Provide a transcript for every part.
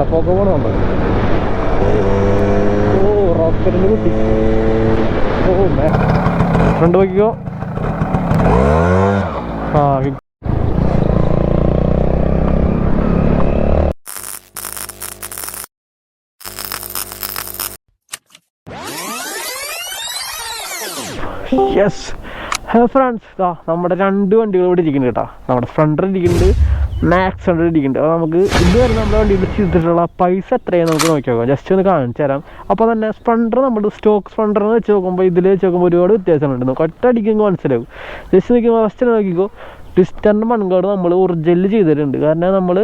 കണ്ട പുക പോണുണ്ട് ഓ റോക്കറ്റിന്റെ കുട്ടി. ഓ ഫ്രണ്ട് നോക്കിക്കോ. ആ യെസ് ഹലോ ഫ്രണ്ട്സ് ഇതാ നമ്മുടെ രണ്ട് വണ്ടികൾ ഇവിടെ ഇരിക്കുന്നുണ്ട് കേട്ടോ. നമ്മുടെ ഫ്രണ്ടിൽ ഇരിക്കുന്നുണ്ട് മാക്സ് ഹൺഡ്രഡ് ഇരിക്കുന്നുണ്ട്. അപ്പോൾ നമുക്ക് ഇതുവരെ നമ്മുടെ വണ്ടിയിൽ ചെയ്തിട്ടുള്ള പൈസ എത്രയാണ് നമുക്ക് നോക്കി നോക്കാം ജസ്റ്റ് ഒന്ന് കാണിച്ചു തരാം. അപ്പോൾ തന്നെ സ്പ്ലണ്ടർ നമ്മൾ സ്റ്റോക്ക് സ്പ്ലണ്ടർ എന്ന് വെച്ച് നോക്കുമ്പോൾ ഇതിൽ വെച്ച് നോക്കുമ്പോൾ ഒരുപാട് വ്യത്യാസമുണ്ട് നമുക്ക് ഒറ്റ അടിക്കുമ്പോൾ മനസ്സിലാവും. ജസ്റ്റ് നോക്കിയാൽ ഫസ്റ്റ് നോക്കിക്കോ. ട്വിസ്റ്ററിന്റെ മൺകാട് നമ്മൾ ഒറിജിനൽ ചെയ്തിട്ടുണ്ട്. കാരണം നമ്മൾ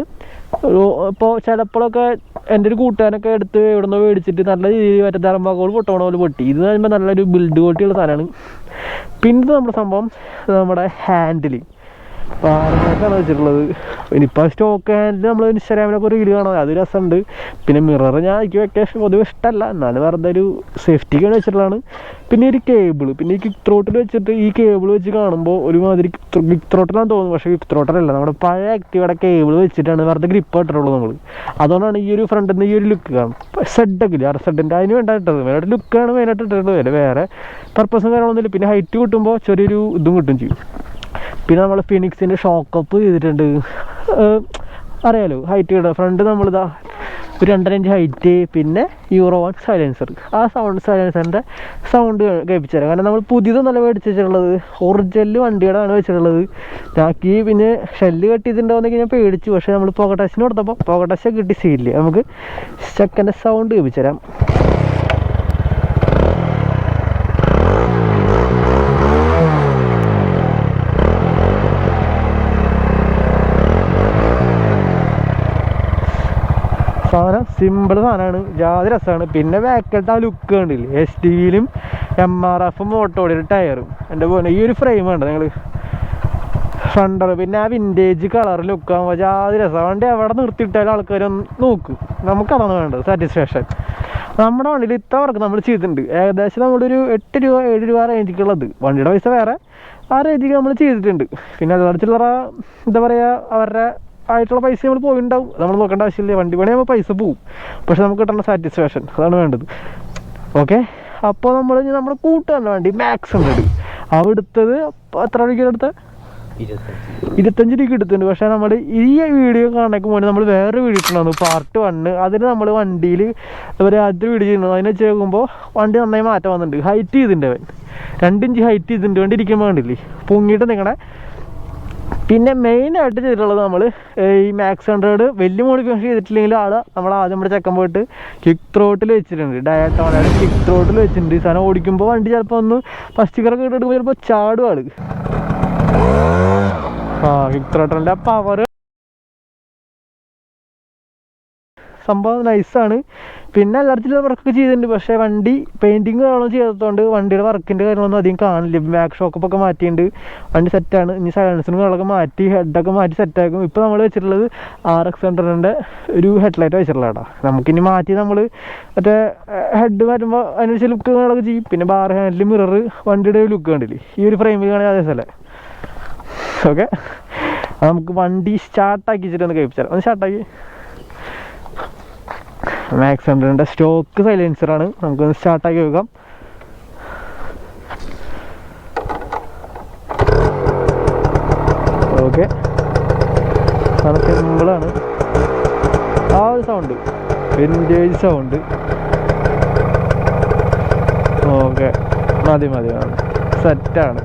ഇപ്പോൾ ചിലപ്പോഴൊക്കെ എന്റെ ഒരു കൂട്ടുകാരനൊക്കെ എടുത്ത് എവിടുന്നോ മേടിച്ചിട്ട് നല്ല രീതിയിൽ മറ്റേ ധർമ്മകോൾ പൊട്ടണ പോലെ പൊട്ടി. ഇത് പറയുമ്പോൾ നല്ലൊരു ബിൽഡ് ക്വാളിറ്റിയുള്ള സാധനമാണ്. പിന്നെ നമ്മുടെ സംഭവം നമ്മുടെ ഹാൻഡിൽ പാറമേക്കാണ് വെച്ചിട്ടുള്ളത്. ഇനിയിപ്പോൾ സ്റ്റോക്ക് ഹാൻഡിൽ നമ്മൾ ഇൻസ്റ്റാഗ്രാമിലൊക്കെ ഒരു വീഡിയോ കാണാം. അത് രസമുണ്ട്. പിന്നെ മിറർ ഞാൻ എനിക്ക് വെക്കേഷൻ പൊതുവെ ഇഷ്ടമല്ല എന്നാലും വെറുതെ ഒരു സേഫ്റ്റിക്കാണ് വെച്ചിട്ടുള്ളതാണ്. പിന്നെ ഒരു കേബിൾ പിന്നെ ഈ കിക്ക് ത്രോട്ടിൽ വെച്ചിട്ട് ഈ കേബിൾ വെച്ച് കാണുമ്പോൾ ഒരുമാതിരി കിക്ക് ത്രോട്ടിലാന്ന് തോന്നുന്നു. പക്ഷേ കിക്ക് ത്രോട്ടിലല്ല നമ്മുടെ പഴയ ആക്റ്റീവയുടെ കേബിൾ വെച്ചിട്ടാണ് വെറുതെ ഗ്രിപ്പ് ഇട്ടിട്ടുള്ളൂ നമ്മൾ അതുകൊണ്ടാണ് ഈ ഒരു ഫ്രണ്ടിൽ നിന്ന് ഈ ഒരു ലുക്ക് കാണും. സെഡൊക്കെ ഇല്ല? ആർ സെഡിന്റെ അതിന് വേണ്ട ഇട്ടത്. മെയിനായിട്ട് ലുക്കാണ് മെയിനായിട്ട് ഇട്ടിട്ടുള്ളത്. വേറെ പർപ്പസും കാര്യങ്ങളൊന്നുമില്ല പിന്നെ ഹൈറ്റ് കിട്ടുമ്പോൾ ചെറിയൊരു ഇതും കിട്ടും ചെയ്യും. പിന്നെ നമ്മൾ ഫിനിക്സിന്റെ ഷോക്കപ്പ് ചെയ്തിട്ടുണ്ട്. അറിയാലോ ഹൈറ്റ് കിട്ടുക ഫ്രണ്ട് നമ്മളിതാ ഒരു രണ്ടര ഇഞ്ച് ഹൈറ്റ് പിന്നെ യൂറോ വൺ സൈലൻസർ ആ സൗണ്ട് സൈലൻസറിന്റെ സൗണ്ട് കേൾപ്പിച്ചു തരാം കാരണം നമ്മൾ പുതിയതൊന്നല്ല മേടിച്ച് വെച്ചിട്ടുള്ളത് ഒറിജിനൽ വണ്ടിയുടെയാണ് വെച്ചിട്ടുള്ളത് ബാക്കി പിന്നെ ഷെല്ല് കെട്ടിയിട്ടുണ്ടാവുന്നെങ്കിൽ ഞാൻ പേടിച്ചു. പക്ഷേ നമ്മൾ പോക്കറ്റ് ടച്ചിന് കൊടുത്തപ്പോൾ പോക്കറ്റ് ടച്ചൊക്കെ കിട്ടി സീലില്ല നമുക്ക് സെക്കൻഡ് സൗണ്ട് കേൾപ്പിച്ചു തരാം സാധനം സിമ്പിൾ സാധനമാണ്. ജാതി രസമാണ്. പിന്നെ ബാക്കിലത്തെ ആ ലുക്ക് കണ്ടില്ലേ? എസ് ടി വിയിലും എം ആർ എഫും ഓട്ടോയുടെ ടയറും എന്റെ പോലെ ഈ ഒരു ഫ്രെയിം വേണ്ട നിങ്ങൾ ഫ്രണ്ടർ പിന്നെ ആ വിന്റേജ് കളർ ലുക്ക് ആകുമ്പോൾ ജാതി രസമാണ് വണ്ടി എവിടെ നിർത്തിയിട്ടാലും ആൾക്കാർ നോക്കും. നമുക്കതാണ് വേണ്ടത് സാറ്റിസ്ഫാക്ഷൻ നമ്മുടെ വണ്ടിയിൽ ഇത്ര വർക്ക് നമ്മൾ ചെയ്തിട്ടുണ്ട്. ഏകദേശം നമ്മളൊരു എട്ട് രൂപ ഏഴ് രൂപ റേഞ്ചിക്കുള്ളത് വണ്ടിയുടെ പൈസ വേറെ ആ രീതിക്ക് നമ്മൾ ചെയ്തിട്ടുണ്ട്. പിന്നെ അതോടെ ചില്ലറ എന്താ പറയുക അവരുടെ ആയിട്ടുള്ള പൈസ നമ്മൾ പോയിണ്ടാവും. നമ്മൾ നോക്കേണ്ട ആവശ്യമില്ല. വണ്ടി പണിയാകുമ്പോൾ പൈസ പോവും. പക്ഷെ നമുക്ക് കിട്ടുന്ന സാറ്റിസ്ഫാക്ഷൻ അതാണ് വേണ്ടത്. ഓക്കെ അപ്പോൾ നമ്മൾ ഇനി നമ്മുടെ കൂട്ടുകാരന്റെ വണ്ടി മാക്സ് ഉണ്ട് അവിടുത്തത് എത്ര രൂപയ്ക്ക് എടുത്ത? ഇരുപത്തഞ്ച്. രൂപയ്ക്ക് എടുത്തിട്ടുണ്ട്. പക്ഷേ നമ്മൾ ഈ വീഡിയോ കാണാനൊക്കെ മുന്നേ നമ്മൾ വേറെ വീഡിയോ ഇട്ടുണ്ടായിരുന്നു പാർട്ട് വണ്ണ് അതിന് നമ്മൾ വണ്ടിയിൽ ഒരു ആദ്യത്തെ വീഡിയോ ചെയ്യുന്നത്. അതിനെ വെച്ച് നോക്കുമ്പോൾ വണ്ടി നന്നായി മാറ്റം വന്നിട്ടുണ്ട്. ഹൈറ്റ് ചെയ്തിട്ടുണ്ട് അവൻ. രണ്ടിഞ്ച് ഹൈറ്റ് ചെയ്തിട്ടുണ്ട്. വണ്ടി ഇരിക്കുമ്പോൾ കണ്ടില്ലേ? പൊങ്ങിയിട്ട് നിങ്ങളുടെ പിന്നെ മെയിനായിട്ട് ചെയ്തിട്ടുള്ളത് നമ്മൾ ഈ മാക്സ് ഹൺഡ്രഡ് വലിയ മോഡിഫിക്കേഷൻ ചെയ്തിട്ടില്ലെങ്കിൽ ആൾ നമ്മൾ ആദ്യം നമ്മുടെ ചെക്കൻ പോയിട്ട് കിക്ക് ത്രോട്ടിൽ വെച്ചിട്ടുണ്ട്. ഡയറക്റ്റ് ഡയറ്റോണയുടെ കിക്ക് ത്രോട്ടിൽ വെച്ചിട്ടുണ്ട്. സാധനം ഓടിക്കുമ്പോൾ വണ്ടി ചിലപ്പോൾ ഒന്ന് ഫസ്റ്റ് കറൊക്കെ ഇട്ടെടുക്കുമ്പോൾ ചിലപ്പോൾ ചാടും ആ കിക്ക് ത്രോട്ടറിന്റെ പവർ സംഭവം നൈസാണ് പിന്നെ എല്ലായിടത്തിലും വർക്കൊക്കെ ചെയ്തിട്ടുണ്ട്. പക്ഷേ വണ്ടി പെയിന്റിങ് കാര്യങ്ങളും ചെയ്തതുകൊണ്ട് വണ്ടിയുടെ വർക്കിന്റെ കാര്യങ്ങളൊന്നും അധികം കാണില്ല. ബാക്ക് ഷോക്കപ്പൊക്കെ മാറ്റിയിട്ടുണ്ട്. വണ്ടി സെറ്റാണ് ഇനി സൈലൻസിനും കാര്യങ്ങളൊക്കെ മാറ്റി ഹെഡൊക്കെ മാറ്റി സെറ്റാക്കും ഇപ്പോൾ നമ്മൾ വെച്ചിട്ടുള്ളത് ആർ എക്സ് ഹൺഡ്രഡിന്റെ ഒരു ഹെഡ്ലൈറ്റ് വെച്ചിട്ടുള്ളതാ നമുക്കിനി മാറ്റി നമ്മൾ മറ്റേ ഹെഡ് മാറ്റുമ്പോൾ അതിനനുസരിച്ച് ലുക്ക് കാര്യങ്ങളൊക്കെ ചെയ്യും. പിന്നെ ബാർ ഹാൻഡിൽ മിറർ വണ്ടിയുടെ ലുക്ക് കണ്ടില്ലേ? ഈ ഒരു ഫ്രെയിമിൽ കാണാൻ അതേ സ്ഥലം. ഓക്കെ നമുക്ക് വണ്ടി സ്റ്റാർട്ടാക്കി വെച്ചിട്ട് ഒന്ന് കഴിപ്പിച്ചാൽ ഒന്ന് സ്റ്റാർട്ടാക്കി മാക്സ് ഹൺഡ്രഡിന്റെ സ്റ്റോക്ക് സൈലൻസറാണ് നമുക്കൊന്ന് സ്റ്റാർട്ടാക്കി വെക്കാം ഓക്കെ സിമ്പിളാണ് ആ ഒരു സൗണ്ട് വിന്റേജ് സൗണ്ട് ഓക്കെ മതി മതി സെറ്റാണ്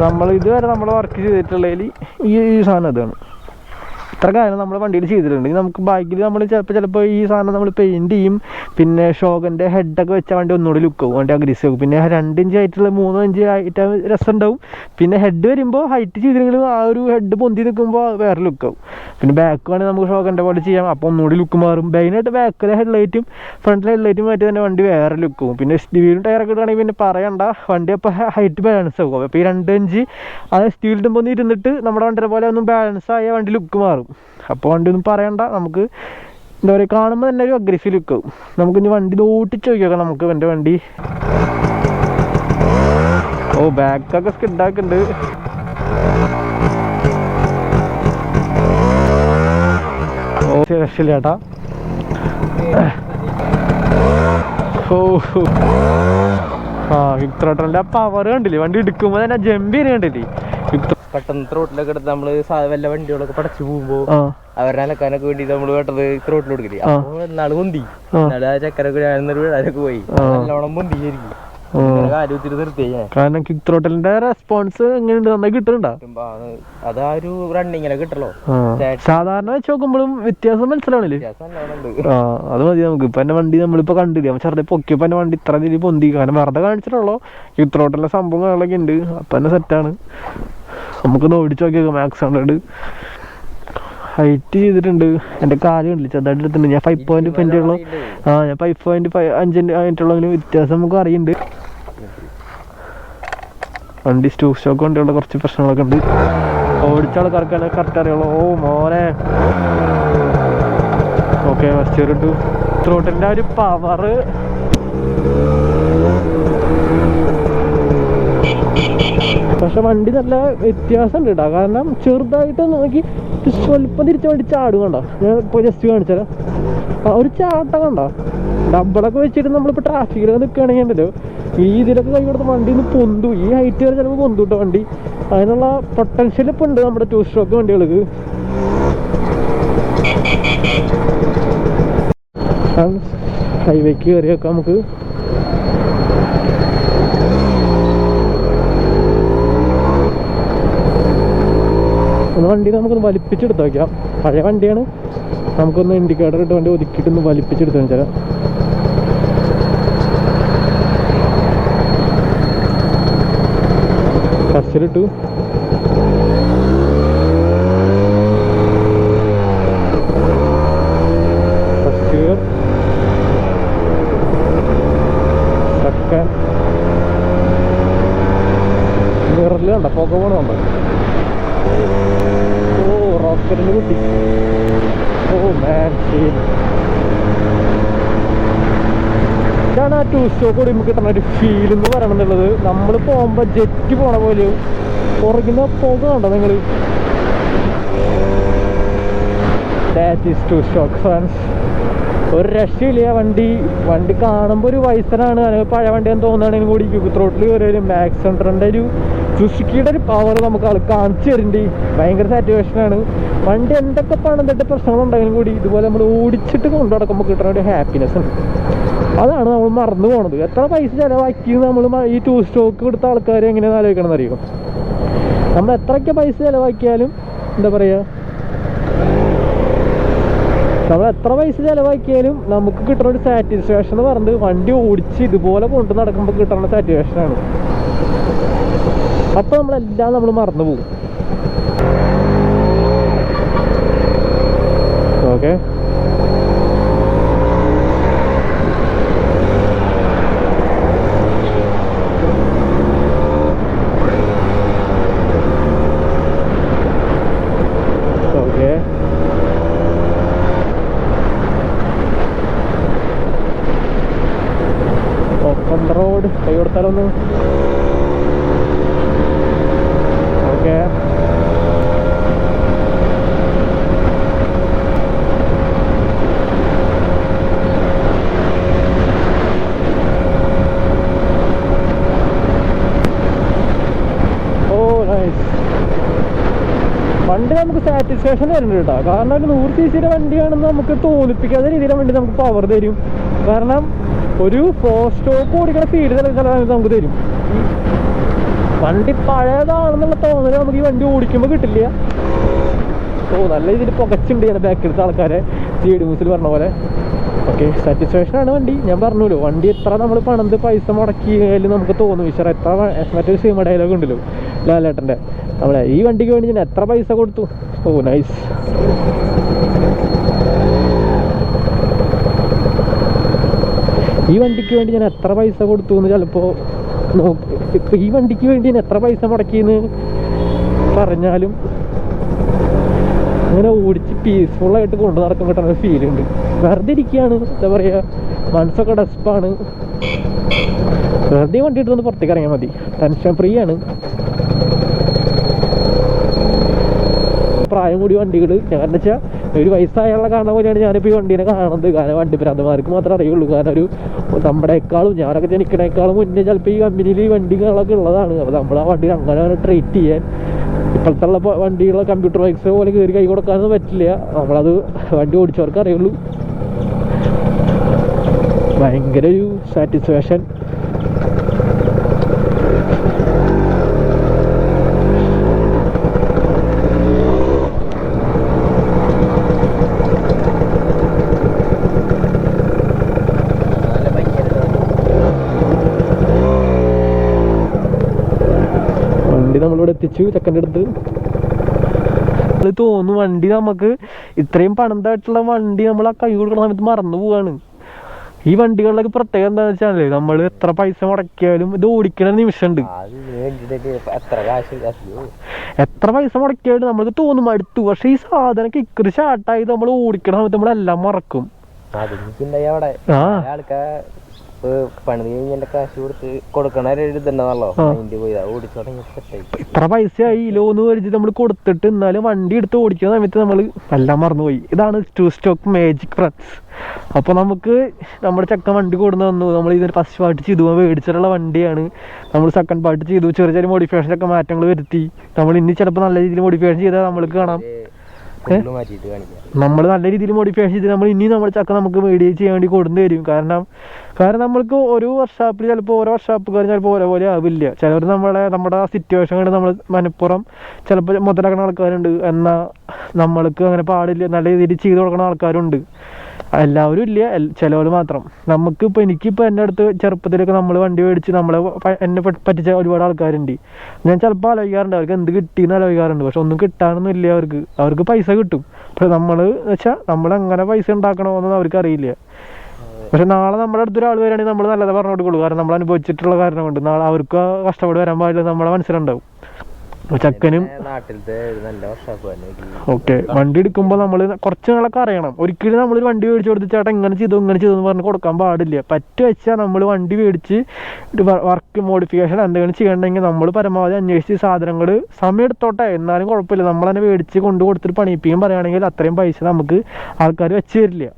നമ്മൾ ഇതുവരെ നമ്മൾ വർക്ക് ചെയ്തിട്ടുള്ളതിൽ ഈ സാധനം ഇതാണ്. ഇത്ര കാര്യങ്ങൾ നമ്മൾ വണ്ടിയിൽ ചെയ്തിട്ടുണ്ട്. ഇനി നമുക്ക് ബാക്കിൽ നമ്മൾ ചിലപ്പോൾ ചിലപ്പോൾ ഈ സാധനം നമ്മൾ പെയിന്റ് ചെയ്യും. പിന്നെ ഷോഗന്റെ ഹെഡൊക്കെ വെച്ച വണ്ടി ഒന്നുകൂടി ലുക്ക് ആവും. വണ്ടി അഗ്രസീവ് പിന്നെ രണ്ട് ഇഞ്ച് ആയിട്ടുള്ള മൂന്ന് ഇഞ്ച് ആയിട്ട് രസം ഉണ്ടാവും പിന്നെ ഹെഡ് വരുമ്പോൾ ഹൈറ്റ് ചെയ്തില്ലെങ്കിലും ആ ഒരു ഹെഡ് പൊന്തി നിൽക്കുമ്പോൾ വേറെ ലുക്ക് ആവും. പിന്നെ ബാക്ക് വേണമെങ്കിൽ നമുക്ക് ഷോഗന്റെ പോലെ ചെയ്യാം. അപ്പോൾ ഒന്നുകൂടി ലുക്ക് മാറും. മെയിനായിട്ട് ബാക്കിലെ ഹെഡ്ലൈറ്റും ഫ്രണ്ടിലെ ഹെഡ്ലൈറ്റും മാറ്റി തന്നെ വണ്ടി വേറെ ലുക്ക് ആവും. പിന്നെ സ്റ്റീലും ടയറൊക്കെ ഇടുകയാണെങ്കിൽ പിന്നെ പറയണ്ട. വണ്ടി അപ്പോൾ ഹൈറ്റ് ബാലൻസ് ആകും അപ്പോൾ ഈ രണ്ട് ഇഞ്ച് അത് സ്റ്റീൽ ഇടുമ്പോൾ ഇരുന്നിട്ട് നമ്മുടെ വണ്ടിയുടെ പോലെ ഒന്നും ബാലൻസ് ആയ വണ്ടി ലുക്ക് മാറും. അപ്പോൾ വണ്ടി ഒന്നും പറയണ്ട. നമുക്ക് എന്താ പറയുക കാണുമ്പോൾ തന്നെ ഒരു അഗ്രസീവ് ലുക്ക് ആവും നമുക്ക് ഇനി വണ്ടി ഓട്ടിച്ച് നോക്കിയേക്കാം നമുക്ക് എന്റെ വണ്ടി. ഓ ബാക്കൊക്കെ സ്കിഡാക്കുന്നുണ്ട് ഓ രക്ഷയില്ല ചേട്ടാ ഓ ആ വിക്ടറോട്ടന്റെ ആ പവർ കണ്ടില്ലേ? വണ്ടി എടുക്കുമ്പോൾ തന്നെ ജമ്പ് കണ്ടില്ലേ? വിക്ടർ പെട്ടെന്ന് റോട്ടിലൊക്കെ എടുത്ത് നമ്മൾ വല്ല വണ്ടികളൊക്കെ പടച്ചു പോകുമ്പോ ആ കനക്ക് അലക്കാനൊക്കെ വേണ്ടി നമ്മൾ കേട്ടത് ഇത്ര കൊടുക്കില്ലേ ആ. അപ്പൊ നാൾ പൊന്തി. എന്നാലും ആ ചക്കരൊക്കെ പോയി. നല്ലോണം പൊന്തി ശരിക്കും. കാരണം കിക്ക് ത്രോട്ടലിന്റെ റെസ്പോൺസ് എങ്ങനെയുണ്ട്? നന്നായി കിട്ടുന്നുണ്ടോ കിട്ടുമ്പോ അത് അത് ആ ഒരു റണ്ണിങ്ങിനെ കിട്ടല്ലോ സാധാരണ വെച്ച് നോക്കുമ്പോഴും വ്യത്യാസം മനസ്സിലാവണില്ലേ? ആ അത് മതി നമുക്ക്. ഇപ്പൊ എന്റെ വണ്ടി നമ്മളിപ്പോ കണ്ടില്ലേ? നമ്മൾ ചെറുതെ പൊക്കിയപ്പോ എന്റെ വണ്ടി ഇത്ര രീതിയിൽ പൊന്തി. കാരണം വെറുതെ കാണിച്ചിട്ടുള്ളൂ. കിക്ക് ത്രോട്ടലിന്റെ സംഭവം കാര്യങ്ങളൊക്കെ ഉണ്ട്. അപ്പൊ തന്നെ സെറ്റാണ് നമുക്കൊന്ന് ഓടിച്ചു നോക്കിയേക്കാം. മാക്സ് ഹൺഡ്രഡ് ഹൈറ്റ് ചെയ്തിട്ടുണ്ട്. എന്റെ കാൽ കണ്ടില്ല? ചെറുതായിട്ട് എടുത്തിട്ടുണ്ട്. ഞാൻ ഫൈവ് പോയിന്റ് ഫൈവ് ഉള്ളു. ആ ഞാൻ ഫൈവ് പോയിന്റ് ഫൈവ് അഞ്ചിന്റെ ആയിട്ടുള്ള വ്യത്യാസം നമുക്ക് അറിയുന്നുണ്ട് വണ്ടി സ്റ്റൂ സ്റ്റോക്ക് വണ്ടിയുള്ള കുറച്ച് പ്രശ്നങ്ങളൊക്കെ ഉണ്ട്. ഓടിച്ച ആൾക്കാർക്കാണ് കറക്റ്റ് അറിയുള്ളൂ. ഓ മോനെ. ഓക്കെ ഫസ്റ്റ് ഇട്ടു. ത്രോട്ടിന്റെ ഒരു പവറ് പക്ഷെ വണ്ടി നല്ല വ്യത്യാസം ഉണ്ട് കേട്ടോ കാരണം ചെറുതായിട്ട് നോക്കി സ്വല്പം തിരിച്ചു വണ്ടി ചാടും കണ്ടോ? ഞാൻ ഇപ്പോൾ ജസ്റ്റ് കാണിച്ചാലോ ഒരു ചാട്ടം കണ്ടോ? ഡബിളൊക്കെ വെച്ചിട്ട് നമ്മളിപ്പോൾ ട്രാഫിക്കിലൊക്കെ നിൽക്കുകയാണെങ്കിൽ ഉണ്ടല്ലോ ഈ ഇതിലൊക്കെ കൈ കൊടുത്ത വണ്ടി ഒന്ന് പൊന്തു. ഈ ഹൈറ്റ് വരെ ചിലപ്പോൾ പൊന്തു കേട്ടോ വണ്ടി. അതിനുള്ള പൊട്ടൻഷ്യൽ ഇപ്പം ഉണ്ട് നമ്മുടെ ടൂ സ്ട്രോക്ക് വണ്ടികൾക്ക്. ഹൈവേക്ക് കയറിയൊക്കെ നമുക്ക്. ഒന്ന് വണ്ടി നമുക്കൊന്ന് വലിപ്പിച്ചെടുത്ത് വയ്ക്കാം പഴയ വണ്ടിയാണ്. നമുക്കൊന്ന് ഇൻഡിക്കേറ്റർ ഇട്ട് വണ്ടി ഒതുക്കിയിട്ടൊന്ന് വലിപ്പിച്ചെടുത്ത് വെച്ചാൽ ഫസ്റ്റിലിട്ടു മിററിൽ കണ്ട? റോക്കറ്റിന് Oh ഓ മാൻ ഇതാണ് ആ ടൂ സ്റ്റോക്ക് കൂടി നമുക്ക് കിട്ടുന്ന ഒരു ഫീൽ എന്ന് പറയണമെന്നുള്ളത് നമ്മൾ പോകുമ്പോൾ ജെറ്റ് പോണ പോലെ പുറകിന്ന് പുക കണ്ടോ നിങ്ങൾ ഒരു രക്ഷയില്ല വണ്ടി. വണ്ടി കാണുമ്പോൾ ഒരു വയസ്സനാണ്. അല്ലെങ്കിൽ പഴയ വണ്ടിയാന്ന് തോന്നുകയാണെങ്കിൽ കൂടി യുഗത്രോട്ടിൽ ഒരു മാക്സ് ഹൺഡ്രഡിന്റെ ഒരു സുസുക്കിയുടെ ഒരു പവർ നമുക്ക് ആൾ കാണിച്ചു തരുന്നുണ്ട് ഭയങ്കര സാറ്റിസ്ഫാക്ഷനാണ് വണ്ടി എന്തൊക്കെ പണിതിട്ട് പ്രശ്നങ്ങളുണ്ടെങ്കിലും കൂടി ഇതുപോലെ നമ്മൾ ഓടിച്ചിട്ട് കൊണ്ടു നടക്കുമ്പോൾ കിട്ടുന്ന ഒരു ഹാപ്പിനെസ് ഉണ്ട് അതാണ് നമ്മൾ മറന്നു പോണത്. എത്ര പൈസ ചിലവാക്കി നമ്മൾ ഈ ടൂ സ്റ്റോക്ക് കൊടുത്ത ആൾക്കാർ എങ്ങനെയാണെന്ന് ആലോചിക്കണം അറിയും? നമ്മൾ എത്രയ്ക്ക് പൈസ ചിലവാക്കിയാലും എന്താ പറയുക നമ്മൾ എത്ര പൈസ ചിലവാക്കിയാലും നമുക്ക് കിട്ടുന്ന ഒരു സാറ്റിസ്ഫാക്ഷൻ എന്ന് പറഞ്ഞത് വണ്ടി ഓടിച്ച് ഇതുപോലെ കൊണ്ടു നടക്കുമ്പോൾ കിട്ടുന്ന സാറ്റിസ്ഫാക്ഷൻ ആണ്. അപ്പൊ നമ്മളെല്ലാം നമ്മൾ മറന്നു പോകും. ഓക്കെ ഓക്കെ ഓപ്പൺ റോഡ് കൈ കൊടുത്താലൊന്ന് ഓക്കെ ഓ നൈസ് വണ്ടി നമുക്ക് സാറ്റിസ്ഫാക്ഷൻ തരുന്നുണ്ട് കേട്ടോ. കാരണം ഒരു നൂറ് സി സിയുടെ വണ്ടിയാണെന്ന് നമുക്ക് തോന്നിപ്പിക്കാത്ത രീതിയിലെ വണ്ടി നമുക്ക് പവർ തരും. കാരണം ഒരു ഫോർ സ്റ്റോപ്പ് ഓടിക്കുന്ന സമയത്ത് നമുക്ക് തരും. വണ്ടി പഴയതാണെന്നുള്ള തോന്നൽ നമുക്ക് ഈ വണ്ടി ഓടിക്കുമ്പോൾ കിട്ടില്ല. ഓ നല്ല രീതിയിൽ പുകച്ചുണ്ട് ഞാൻ ബാക്കിലത്തെ ആൾക്കാരെ. സി ഡി മ്യൂസിൽ പറഞ്ഞ പോലെ. ഓക്കെ സാറ്റിസ്ഫാക്ഷൻ ആണ് വണ്ടി. ഞാൻ പറഞ്ഞല്ലോ വണ്ടി എത്ര നമ്മൾ പണത് പൈസ മുടക്കിയാലും നമുക്ക് തോന്നും. ഈശ്വര എത്ര മറ്റൊരു സിനിമ ഡയലോഗ് ഉണ്ടല്ലോ ലാലേട്ടന്റെ. നമ്മളെ ഈ വണ്ടിക്ക് വേണ്ടി ഞാൻ എത്ര പൈസ കൊടുത്തു? ഓ നൈസ് ഈ വണ്ടിക്ക് വേണ്ടി ഞാൻ എത്ര പൈസ കൊടുത്തു എന്ന് ചിലപ്പോൾ നോക്ക്. ഇപ്പം ഈ വണ്ടിക്ക് വേണ്ടി ഞാൻ എത്ര പൈസ മുടക്കിയെന്ന് പറഞ്ഞാലും അങ്ങനെ ഓടിച്ച് പീസ്ഫുള്ളായിട്ട് കൊണ്ടു നടക്കാൻ കിട്ടുന്ന ഫീൽ ഉണ്ട്. വെറുതെ ഇരിക്കുകയാണ്. എന്താ പറയുക മനസ്സൊക്കെ ഡസ്പാണ്. വെറുതെ വണ്ടി എടുത്തൊന്ന് പുറത്തേക്ക് ഇറങ്ങിയാൽ മതി. ടെൻഷൻ ഫ്രീ ആണ്. പ്രായം കൂടി വണ്ടികൾ ഞാൻ വെച്ചാൽ ഒരു വയസ്സായുള്ള കാണുന്ന പോലെയാണ് ഞാനിപ്പോൾ ഈ വണ്ടീനെ കാണുന്നത്. കാരണം വണ്ടി ഭ്രാന്തമാർക്ക് മാത്രമേ അറിയുള്ളൂ. കാരണം ഒരു നമ്മുടെക്കാളും ഞാനൊക്കെ ജനിക്കണേക്കാളും മുന്നേ ചിലപ്പോൾ ഈ കമ്പനിയിൽ ഈ വണ്ടികളൊക്കെ ഉള്ളതാണ്. അപ്പോൾ നമ്മൾ ആ വണ്ടി അങ്ങനെ ട്രീറ്റ് ചെയ്യാൻ. ഇപ്പോഴത്തെ വണ്ടികളെ കമ്പ്യൂട്ടർ ബൈക്സ് പോലെ കയറി കൈ കൊടുക്കാനൊന്നും പറ്റില്ല. നമ്മളത് വണ്ടി ഓടിച്ചവർക്ക് അറിയുള്ളൂ. ഭയങ്കര ഒരു സാറ്റിസ്ഫാക്ഷൻ നമ്മളിവിടെ എത്തിച്ചു ചെക്കന്റെ അടുത്ത് തോന്നുന്നു വണ്ടി നമുക്ക് ഇത്രയും പണന്തായിട്ടുള്ള വണ്ടി നമ്മൾ ആ കൈ കൊടുക്കുന്ന സമയത്ത് മറന്നു പോവാണ്. ഈ വണ്ടികളിലൊക്കെ പ്രത്യേകം എന്താന്ന് വെച്ചാൽ നമ്മൾ എത്ര പൈസ മുടക്കിയാലും ഇത് ഓടിക്കണ നിമിഷമുണ്ട്. എത്ര പൈസ മുടക്കിയാലും നമ്മൾക്ക് തോന്നും അടുത്തു പക്ഷെ ഈ സാധനം കിക്കറി ഷാർട്ടായി നമ്മൾ ഓടിക്കണ സമയത്ത് നമ്മളെല്ലാം മറക്കും. ആ. പണിത് കഴിഞ്ഞ കാശ് കൊടുത്ത് കൊടുക്കണ ഓടിച്ചു തുടങ്ങി ഇത്ര പൈസയായി. ലോന്ന് മേടിച്ച് നമ്മൾ കൊടുത്തിട്ട് എന്നാലും വണ്ടി എടുത്ത് ഓടിക്കുന്ന സമയത്ത് നമ്മൾ എല്ലാം മറന്നുപോയി. ഇതാണ് ടു സ്റ്റോക്ക് മാജിക് ഫ്രണ്ട്സ് അപ്പോൾ നമുക്ക് നമ്മുടെ ചക്ക വണ്ടി കൊടുന്ന് വന്നു നമ്മൾ ഇതിന് ഫസ്റ്റ് പാർട്ട് ചെയ്തു. മേടിച്ചിട്ടുള്ള വണ്ടിയാണ്. നമ്മൾ സെക്കൻഡ് പാർട്ട് ചെയ്തു. ചെറിയ ചെറിയ മോഡിഫിക്കേഷനൊക്കെ മാറ്റങ്ങൾ വരുത്തി. നമ്മൾ ഇനി ചിലപ്പോൾ നല്ല രീതിയിൽ മോഡിഫിക്കേഷൻ ചെയ്താൽ നമ്മൾക്ക് കാണാം. നമ്മൾ നല്ല രീതിയിൽ മോഡിഫൈ ചെയ്ത് നമ്മൾ ഇനി നമ്മുടെ ചക്ക നമുക്ക് മേടി ചെയ്യാൻ വേണ്ടി കൊടുന്നു തരും കാരണം കാരണം നമ്മൾക്ക് ഒരു വർഷാപ്പിൽ ചിലപ്പോൾ ഓരോ വർഷാപ്പുകാർ ചിലപ്പോൾ ഓരോ പോലെ ആവില്ല. ചിലർ നമ്മളെ നമ്മുടെ സിറ്റുവേഷൻ കണ്ട് നമ്മൾ മനഃപ്പുറം ചിലപ്പോൾ മുതലാക്കുന്ന ആൾക്കാരുണ്ട്. എന്നാൽ നമ്മൾക്ക് അങ്ങനെ പാടില്ല. നല്ല രീതിയിൽ ചെയ്തു കൊടുക്കുന്ന ആൾക്കാരുണ്ട്. എല്ലാവരും ഇല്ല ചിലവർ മാത്രം. നമുക്ക് ഇപ്പോൾ എനിക്കിപ്പോൾ എന്റെ അടുത്ത് ചെറുപ്പത്തിലൊക്കെ നമ്മൾ വണ്ടി മേടിച്ച് നമ്മളെ എന്നെ പറ്റിച്ച ഒരുപാട് ആൾക്കാരുണ്ട്. ഞാൻ ചിലപ്പോൾ ആലോചിക്കാറുണ്ട് അവർക്ക് എന്ത് കിട്ടിയെന്ന് ആലോചിക്കാറുണ്ട്. പക്ഷെ ഒന്നും കിട്ടാനൊന്നും ഇല്ല അവർക്ക്. അവർക്ക് പൈസ കിട്ടും. പക്ഷെ നമ്മൾ വെച്ചാൽ നമ്മൾ എങ്ങനെ പൈസ ഉണ്ടാക്കണമെന്നൊന്നും അവർക്ക് അറിയില്ല പക്ഷെ നാളെ നമ്മുടെ അടുത്ത് ഒരാൾ വരികയാണെങ്കിൽ നമ്മൾ നല്ലത് പറഞ്ഞു കൊടുക്കുള്ളൂ. കാരണം നമ്മൾ അനുഭവിച്ചിട്ടുള്ള കാരണം കൊണ്ട്. നാളെ അവർക്ക് കഷ്ടപ്പെട്ട് വരാൻ പാടില്ല നമ്മളെ മനസ്സിലുണ്ടാവും. ചക്കനും ഓക്കെ. വണ്ടി എടുക്കുമ്പോൾ നമ്മൾ കുറച്ച് നാളൊക്കെ അറിയണം. ഒരിക്കലും നമ്മൾ വണ്ടി മേടിച്ച് കൊടുത്ത് ചേട്ടാ ഇങ്ങനെ ചെയ്തു ഇങ്ങനെ ചെയ്തു എന്ന് പറഞ്ഞ് കൊടുക്കാൻ പാടില്ല. പറ്റു വെച്ചാൽ നമ്മൾ വണ്ടി മേടിച്ച് വർക്ക് മോഡിഫിക്കേഷൻ എന്തെങ്കിലും ചെയ്യണമെങ്കിൽ നമ്മൾ പരമാവധി അന്വേഷിച്ച് സാധനങ്ങൾ സമയം എടുത്തോട്ടെ. എന്നാലും കുഴപ്പമില്ല. നമ്മൾ തന്നെ മേടിച്ച് കൊണ്ടു കൊടുത്തിട്ട് പണിയിപ്പിക്കാൻ പറയുകയാണെങ്കിൽ അത്രയും പൈസ നമുക്ക് ആൾക്കാർ വെച്ച് തരില്ല.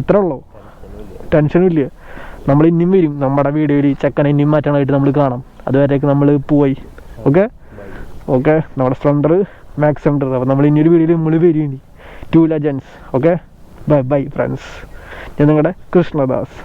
അത്രേ ഉള്ളൂ. ടെൻഷനും ഇല്ല. നമ്മൾ ഇനിയും വരും. നമ്മുടെ വീഡിയോയിൽ ചെക്കനെ ഇനിയും മാറ്റാനായിട്ട് നമ്മൾ കാണാം. അതുവരേക്ക് നമ്മൾ പോയി. ഓക്കെ? ഓക്കെ നമ്മുടെ സ്പ്ലണ്ടർ മാക്സ് സെന്റർ അപ്പോൾ നമ്മൾ ഇനിയൊരു വീഡിയോയിൽ മുളി വരും ടു ലജൻസ് ഓക്കെ ബൈ ബൈ ഫ്രണ്ട്സ് ഞാൻ നിങ്ങളുടെ കൃഷ്ണദാസ്.